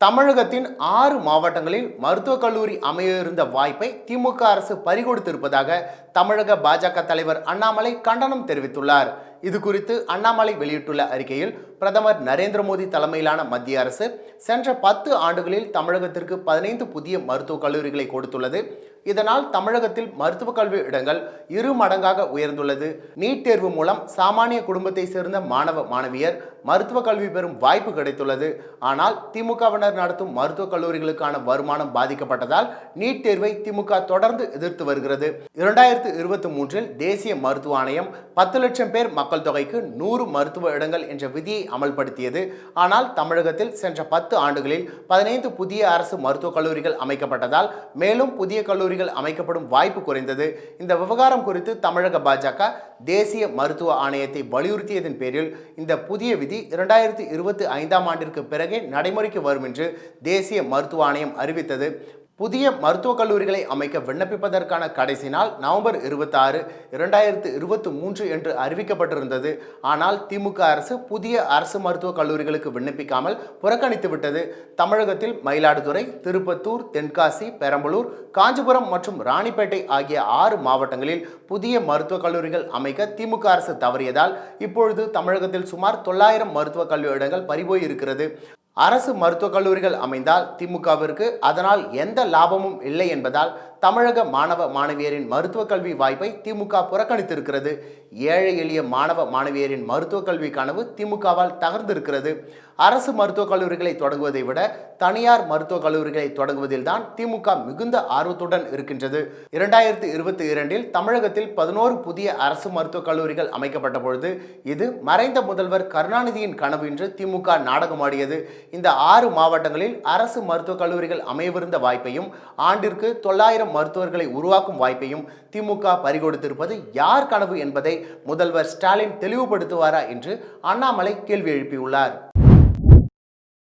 தமிழகத்தின் ஆறு மாவட்டங்களில் மருத்துவக் கல்லூரி அமைய இருந்த வாய்ப்பை திமுக அரசு பறிகொடுத்திருப்பதாக தமிழக பாஜக தலைவர் அண்ணாமலை கண்டனம் தெரிவித்துள்ளார். இது குறித்து அண்ணாமலை வெளியிட்டுள்ள அறிக்கையில் பிரதமர் நரேந்திர மோடி தலைமையிலான மத்திய அரசு சென்ற பத்து ஆண்டுகளில் தமிழகத்திற்கு பதினைந்து புதிய மருத்துவக் கல்லூரிகளை கொடுத்துள்ளது. இதனால் தமிழகத்தில் மருத்துவக் கல்வி இடங்கள் இரு மடங்காக உயர்ந்துள்ளது. நீட் தேர்வு மூலம் சாமானிய குடும்பத்தை சேர்ந்த மாணவ மாணவியர் மருத்துவக் கல்வி பெறும் வாய்ப்பு கிடைத்துள்ளது. ஆனால் திமுகவினர் நடத்தும் மருத்துவக் கல்லூரிகளுக்கான வருமானம் பாதிக்கப்பட்டதால் நீட் தேர்வை திமுக தொடர்ந்து எதிர்த்து வருகிறது. இரண்டாயிரத்து இருபத்தி மூன்றில் தேசிய மருத்துவ ஆணையம் பத்து லட்சம் பேர் மக்கள் தொகைக்கு நூறு மருத்துவ இடங்கள் என்ற விதியை அமல்படுத்தியது. ஆனால் தமிழகத்தில் சென்ற பத்து ஆண்டுகளில் பதினைந்து புதிய அரசு மருத்துவக் கல்லூரிகள் அமைக்கப்பட்டதால் மேலும் புதிய கல்லூரி கல்லூரிகள் அமைக்கப்படும் வாய்ப்பு குறைந்தது. இந்த விவகாரம் குறித்து தமிழக பாஜக தேசிய மருத்துவ ஆணையத்தை வலியுறுத்தியதன் பேரில் இந்த புதிய விதி இரண்டாயிரத்தி இருபத்தி ஐந்தாம் ஆண்டிற்கு பிறகே நடைமுறைக்கு வரும் என்று தேசிய மருத்துவ ஆணையம் அறிவித்தது. புதிய மருத்துவக் கல்லூரிகளை அமைக்க விண்ணப்பிப்பதற்கான கடைசி நாள் நவம்பர் இருபத்தாறு இரண்டாயிரத்து இருபத்தி மூன்று என்று அறிவிக்கப்பட்டிருந்தது. ஆனால் திமுக அரசு புதிய அரசு மருத்துவக் கல்லூரிகளுக்கு விண்ணப்பிக்காமல் புறக்கணித்து விட்டது. தமிழகத்தில் மயிலாடுதுறை திருப்பத்தூர் தென்காசி பெரம்பலூர் காஞ்சிபுரம் மற்றும் ராணிப்பேட்டை ஆகிய ஆறு மாவட்டங்களில் புதிய மருத்துவக் கல்லூரிகள் அமைக்க திமுக அரசு தவறியதால் இப்பொழுது தமிழகத்தில் சுமார் தொள்ளாயிரம் மருத்துவக் கல்லூரி இடங்கள் பறிபோய் இருக்கிறது அரசு மருத்துவக் கல்லூரிகள் அமைந்தால் திமுகவிற்கு அதனால் எந்த லாபமும் இல்லை என்பதால் தமிழக மாணவ மாணவியரின் மருத்துவக் கல்வி வாய்ப்பை திமுக புறக்கணித்திருக்கிறது. ஏழை எளிய மாணவ மாணவியரின் மருத்துவக் கல்வி கனவு திமுகவால் தகர்ந்திருக்கிறது. அரசு மருத்துவக் கல்லூரிகளை தொடங்குவதை விட தனியார் மருத்துவக் கல்லூரிகளை தொடங்குவதில் தான் திமுக மிகுந்த ஆர்வத்துடன் இருக்கின்றது. இரண்டாயிரத்தி இருபத்தி இரண்டில் தமிழகத்தில் பதினோரு புதிய அரசு மருத்துவக் கல்லூரிகள் அமைக்கப்பட்ட பொழுது இது மறைந்த முதல்வர் கருணாநிதியின் கனவு என்று திமுக நாடகமாடியது. இந்த ஆறு மாவட்டங்களில் அரசு மருத்துவக் கல்லூரிகள் அமையவிருந்த வாய்ப்பையும் ஆண்டிற்கு தொள்ளாயிரம் மருத்துவர்களை உருவாக்கும் வாய்ப்பையும் திமுக பறிகொடுத்திருப்பது யார் கனவு என்பதை முதல்வர் ஸ்டாலின் தெளிவுபடுத்துவாரா என்று அண்ணாமலை கேள்வி எழுப்பியுள்ளார்.